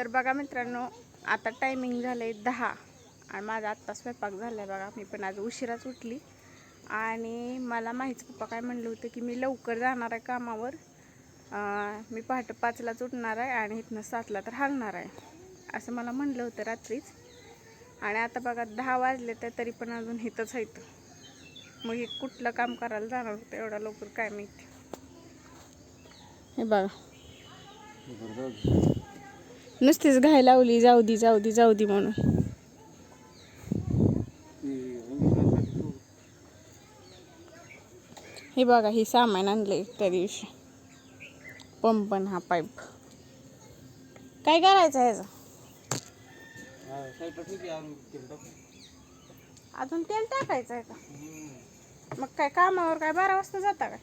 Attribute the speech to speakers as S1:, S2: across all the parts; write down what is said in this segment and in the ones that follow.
S1: तर बघा मित्रांनो आता टायमिंग झालं आहे दहा. आणि माझा आत्ता स्वयंपाक झाला आहे बघा. मी पण आज उशिराच उठली. आणि मला माहीत पप्पा काय म्हणलं होतं की मी लवकर जाणार आहे कामावर. मी पहाटे पाचलाच उठणार आहे आणि इथनं सातला तर हालणार आहे. असं मला म्हणलं होतं रात्रीच. आणि आता बघा दहा वाजले तर तरी पण अजून इथंच आहेत. मग हे कुठलं काम करायला जाणार होतं एवढा लवकर काय माहिती. हे बघा. नुसतीच घाय लावली जाऊ दी जाऊ दी जाऊ दी म्हणून. हे बघा ही सामान आणले त्या दिवशी. पंपन हा पाईप. काय करायचं ह्याचा? अजून तेल टाकायचं आहे का? मग काय कामावर काय बारा वाजता जाता काय?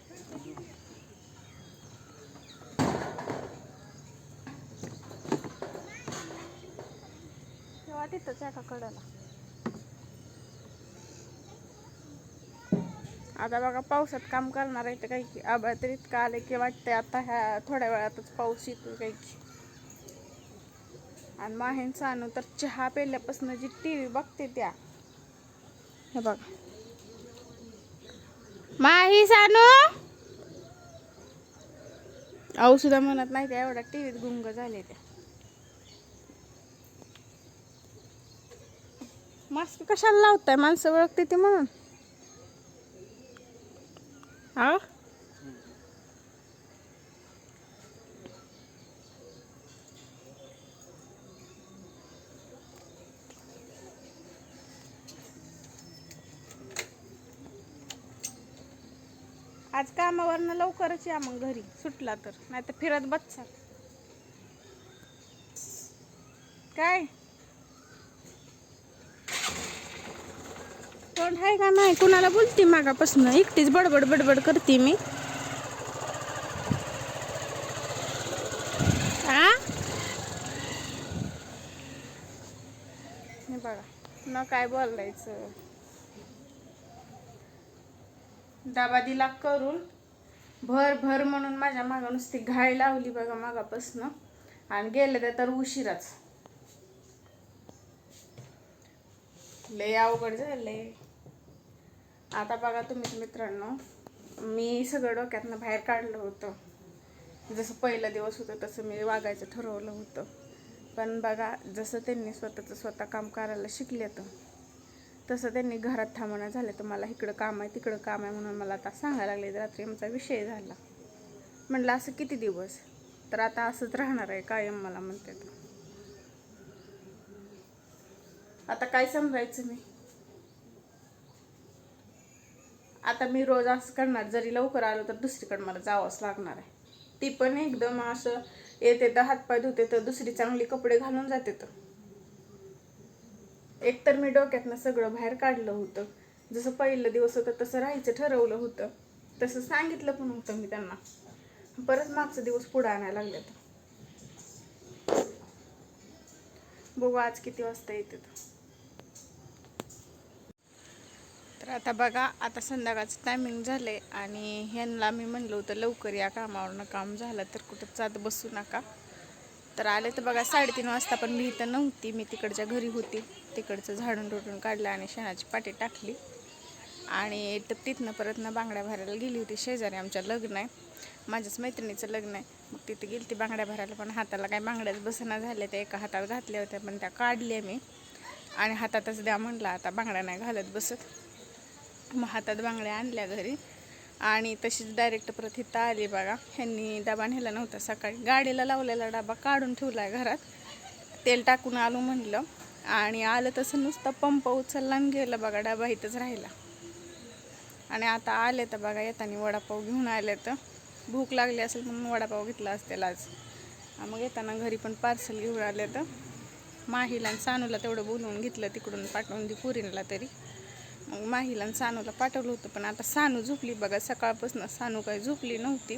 S1: तिथंच आहे का आता बघा पावसात काम करणार आहे तर काही. की आबा तर इतकं आलं की वाटतंय आता ह्या थोड्या वेळातच पाऊस येतो काही की आणि माहेन सानू तर चहा पेल्यापासून जी टी व्ही बघते त्या. हे बघा. माही सानू! अहो म्हणत नाही त्या एवढ्या टीव्हीत गुंग झाले त्या. मास्क कशाला लावताय? माणसं ओळखते ते म्हणून. हा? आज कामावरनं लवकरच या मग घरी. सुटला तर. नाही तर फिरत बच्चा काय? तोंड आहे का नाही? कुणाला बोलते मागापासून? एकटीच बडबड बडबड करते मी. आ? बघा न काय बोलायचं? दाबा दिला करून भर भर म्हणून माझ्या मागा नुसती घाय लावली बघा मागापासनं. आणि गेले ते तर उशिराच. लय अवघड झालंय. आता बघा तुम्ही मित्रांनो मी सगळं डोक्यातनं बाहेर काढलं होतं. जसं पहिला दिवस होतं तसं मी वागायचं ठरवलं होतं. पण बघा जसं त्यांनी स्वतःचं स्वतः काम करायला शिकले तर तसं त्यांनी घरात थांबणं झालं तर मला इकडं काम आहे तिकडं काम आहे म्हणून मला आता सांगायला लागले. रात्री आमचा विषय झाला. म्हणलं असं किती दिवस? तर आता असंच राहणार आहे कायम मला म्हणते आता काय समजायचं मी? आता मी रोज असं करणार जरी लवकर आलो तर दुसरीकडे मला जावंच लागणार आहे. ती पण एकदम असं येते तर हातपाय धुते तर दुसरी चांगली कपडे घालून जाते तर. एकतर मी डोक्यातनं सगळं बाहेर काढलं होतं. जसं पहिलं दिवस होतं तसं राहायचं ठरवलं होतं. तसं सांगितलं पण होतं मी त्यांना. परत मागचा दिवस पुढं आणायला लागले तर. बघू आज किती वाजता येते तर. तर आता बघा आता संध्याकाळचं टायमिंग झालंय आणि ह्यांना मी म्हणलं होतं लवकर या कामावरनं काम झालं तर कुठं जात बसू नका. तर आले तर बघा साडेतीन वाजता पण मी इथं नव्हती. मी तिकडच्या घरी होती. तिकडचं झाडून रोटून काढलं आणि शेणाची पाटी टाकली. आणि तर तिथनं परत ना बांगड्या भरायला गेली होती. शेजारी आमच्या लग्न आहे. माझ्याच मैत्रिणीचं लग्न आहे. मग तिथे गेली ती बांगड्या भरायला पण हाताला काय बांगड्याच बसना झाल्या. त्या एका हातात घातल्या होत्या पण त्या काढल्या मी. आणि हातातच द्या म्हणलं आता बांगड्या नाही घालत बसत. मग हातात बांगड्या आणल्या घरी. आणि तशीच डायरेक्ट परत इथं आली बघा. ह्यांनी डबा नेला नव्हता सकाळी. गाडीला लावलेला डबा काढून ठेवला आहे घरात. तेल टाकून आलो म्हणलं. आणि आलं तसं नुसतं पंप उचलला आणि गेलं बघा डबा इथंच राहिला. आणि आता आले तर बघा येताना वडापाव घेऊन आले तर. भूक लागली असेल म्हणून वडापाव घेतला असतील आज. मग येताना घरी पण पार्सल घेऊन आले तर. माहीला आणि सानूला तेवढं बोलवून घेतलं तिकडून पाठवून दे पुरीला तरी. मग माहीला आणि सानूला पाठवलं होतं पण आता सानू झोपली. बघा सकाळपासून सानू काही झोपली नव्हती.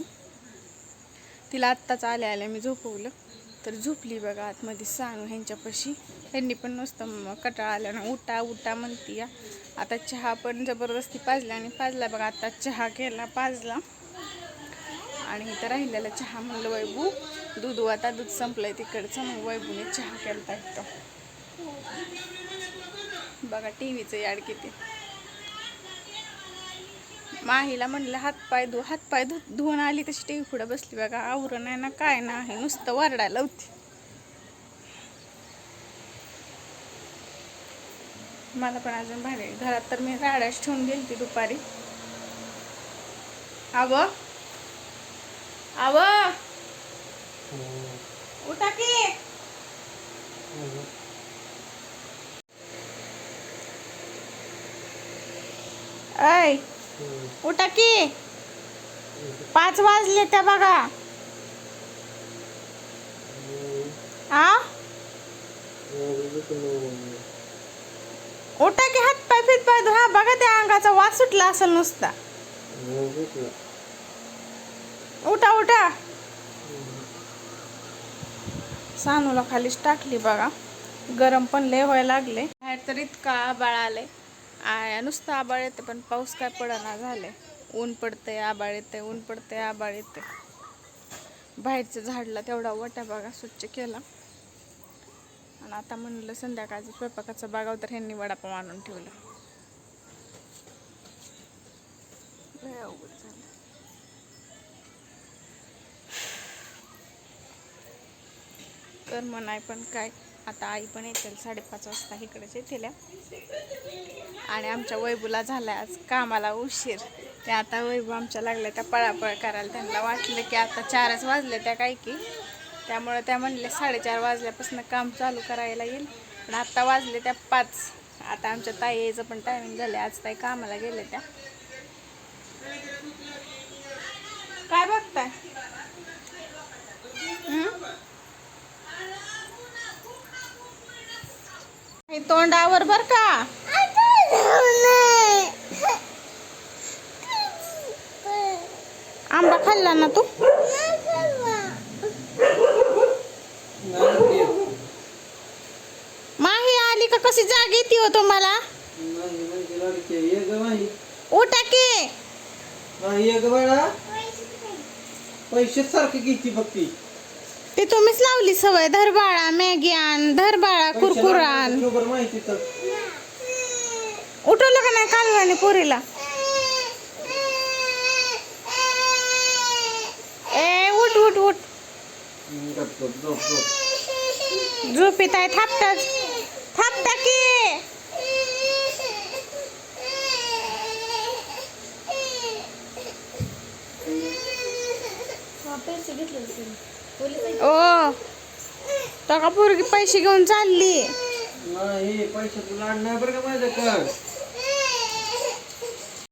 S1: तिला आत्ताच आल्या आल्या मी झोपवलं. तर झोपली बघा आतमध्ये सानू ह्यांच्यापाशी. त्यांनी पण नुसतं मग कटाळा आल्यानं उठा उठा म्हणती या. आता चहा पण जबरदस्ती पाजला आणि पाजला बघा आता चहा केला पाजला. आणि इथं राहिलेला चहा म्हणलं वैभू दूध आता दूध संपलंय तिकडचं. मग वैभूने चहा केलता इथं. बघा टी व्हीचं याड किती. माहीला म्हणलं हातपाय धु हातपाय धु धुवून आली तशी टी व्ही पुढे बसली. बघा आवरण आहे ना काय नाही नुसतं वरडायला होती. मला पण अजून भारी घरात तर मी राडाच ठेवून गेली ती दुपारी. आव? आव? उठा की. ऐ. उठा की पाच वाजले त्या बघा. आ? उठा की हात पाय फित पाय धुवा. बघा त्या अंगाचा वास सुटला असेल नुसता. उठा उठा. सानूला खालीच टाकली बघा. गरम पण लय व्हायला लागले. बाहेर तर इतका बाळ आले आ- नुसतं आबाळ येते पण पाऊस काय पडना झाले ऊन पडते आबाळ येते ऊन पडते आबाळ येते बाहेरचं झाडला तेवढा वटा बागा स्वच्छ केला. आणि आता म्हणलं संध्याकाळचं स्वयंपाकाचं बागाव तर ह्यांनी वडापाव आणून ठेवलं. झालं. तर म्हणाय पण काय. आता आई पण येतील साडेपाच वाजता इकडेच येतील. आणि आमच्या वैभूला झाला आज कामाला उशीर. ते आता वैभू आमच्या लागल्या त्या पळापळ करायला. त्यांना वाटलं की आता चारच वाजले त्या काय की त्यामुळे त्या म्हणले साडेचार वाजल्यापासून काम चालू करायला येईल. पण आत्ता वाजले त्या पाच. आता आमच्या ताई यायचं पण टायमिंग झाले आज ताई कामाला गेले त्या. काय बघताय? हं? तोंडावर बर का? आंबा खाल्ला ना तू? माही आली का? कशी जाग येते हो तुम्हाला? उठा की.
S2: पैसे सारखे घेते बघ ती
S1: ती तुम्हीच लावली सवय. धरबाळा मॅगी आण धरबाळा कुरकुर आण.
S2: बरोबर माहिती तर.
S1: उठवलं का नाही कालवाने पोरीला? ए उठ उठ उठ. झोपीत आहे थापताच. थापता की. ओ तो का पोरगी पैसे घेऊन चालली?
S2: नाही पैसे तुला आणणार बरं का माझ्याकडं?